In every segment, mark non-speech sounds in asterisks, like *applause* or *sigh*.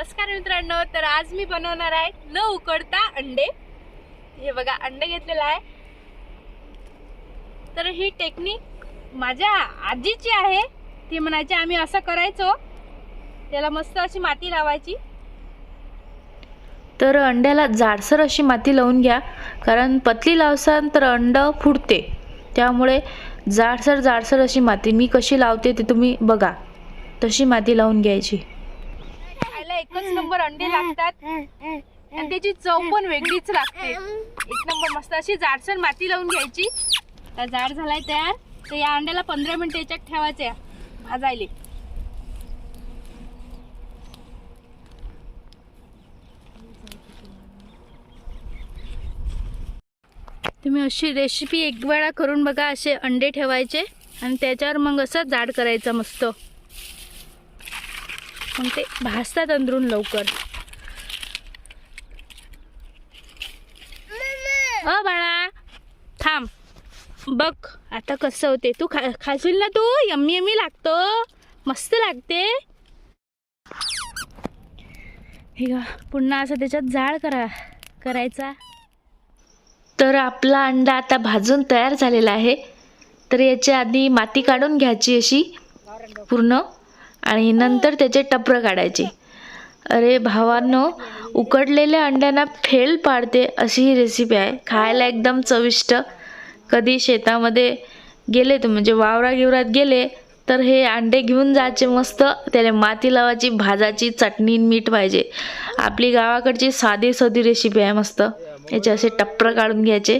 मित्रांनो तर आज मी बनवणार आहे न उकडता अंडे. हे बघा अंडे घेतलेलं आहे. तर ही टेक्निक माझ्या आजीची आहे. ती म्हणायची आम्ही असं करायचो. त्याला मस्त अशी माती लावायची. तर अंड्याला जाडसर अशी माती लावून घ्या कारण पतली लावसान तर अंड फुटते. त्यामुळे जाडसर जाडसर अशी माती मी कशी लावते ते तुम्ही बघा. तशी माती लावून घ्यायची. एकच नंबर अंडे लागतात. आणि त्याची चव पण वेगळीच लागते. एक नंबर मस्त अशी जाडसर माती लावून घ्यायची. तर जाड झालाय तयार. तर या अंड्याला पंधरा मिनिटं याच्यात ठेवायचे भाजायले. तुम्ही अशी रेसिपी एक वेळा करून बघा असे अंडे ठेवायचे. आणि त्याच्यावर मग असं जाड करायचं मस्त. मग ते भाजतात अंदरून लवकर. अ बाळा थांब. बघ आता कसं होते. तू खा खाशील ना तू? यम्मी यम्मी लागतो. मस्त लागते. हे ग पुन्हा असं त्याच्यात जाळ करा करायचा. तर आपला अंडा आता भाजून तयार झालेला आहे. तर याच्या आधी माती काढून घ्यायची अशी पूर्ण. आणि नंतर त्याचे टपरं काढायचे. अरे भावांनो उकडलेल्या अंड्यांना फेल पाडते अशी ही रेसिपी आहे. खायला एकदम चविष्ट. कधी शेतामध्ये गेले तर म्हणजे वावरा गिवरात गेले तर हे अंडे घेऊन जायचे मस्त. त्याला माती लावायची भाजाची चटणी मीठ पाहिजे. आपली गावाकडची साधी साधी रेसिपी आहे मस्त. याचे असे टप्पर काढून घ्यायचे.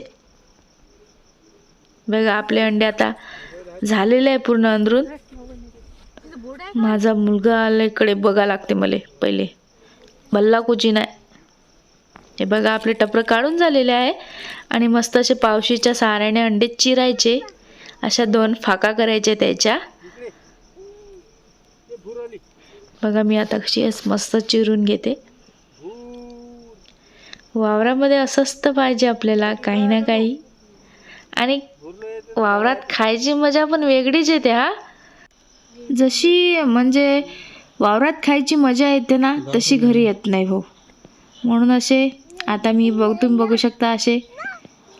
बघा आपले अंडे आता झालेले आहे पूर्ण अंदरून. माझा मुलगा आला इकडे बघा लागते मला पहिले. भल्ला कुची नाही. हे बघा आपले टपरं काढून झालेले आहे. आणि मस्त असे पावशीच्या सहाऱ्याने अंडे चिरायचे. अशा दोन फाका करायच्या त्याच्या. बघा मी आता कशी मस्त चिरून घेते. वावरामध्ये असंच पाहिजे आपल्याला काही ना काही. आणि वावरात खायची मजा पण वेगळीच येते हा. जशी म्हणजे वावरात खायची मजा येते ना तशी घरी येत नाही भाऊ म्हणून असे आता मी बघ तुम्ही बघू शकता असे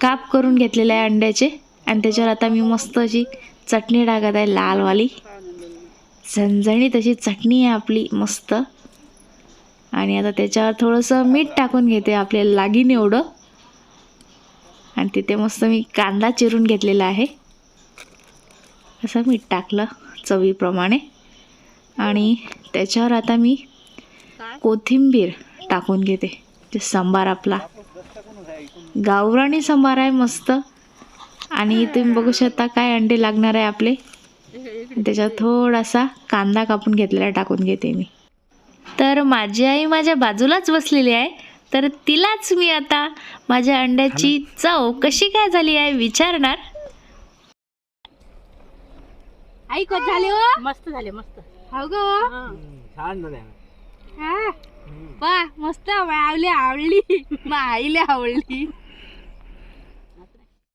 काप करून घेतलेले आहे अंड्याचे. आणि त्याच्यावर आता मी मस्त अशी चटणी टाकत आहे लालवाली. झणझणीत अशी चटणी आहे आपली मस्त. आणि आता त्याच्यावर थोडंसं मीठ टाकून घेते आपल्याला लागीन एवढं. आणि तिथे मस्त मी कांदा चिरून घेतलेला आहे. असं मीठ टाकलं चवीप्रमाणे. आणि त्याच्यावर आता मी कोथिंबीर टाकून घेते. ते सांबार आपला. गावराणी सांबार आहे मस्त. आणि तुम्ही बघू शकता काय अंडे लागणार आहे आपले. त्याच्यात थोडासा कांदा कापून घेतलेला टाकून घेते मी. तर माझी आई माझ्या बाजूलाच बसलेली आहे. तर तिलाच मी आता माझ्या अंड्याची चव कशी काय झाली आहे विचारणार. आई कत झाले हो? मस्त झाले मस्त. हो ग हो? छान झाले हा. वा मस्त आवडली आवडली *laughs* मग आईला आवडली.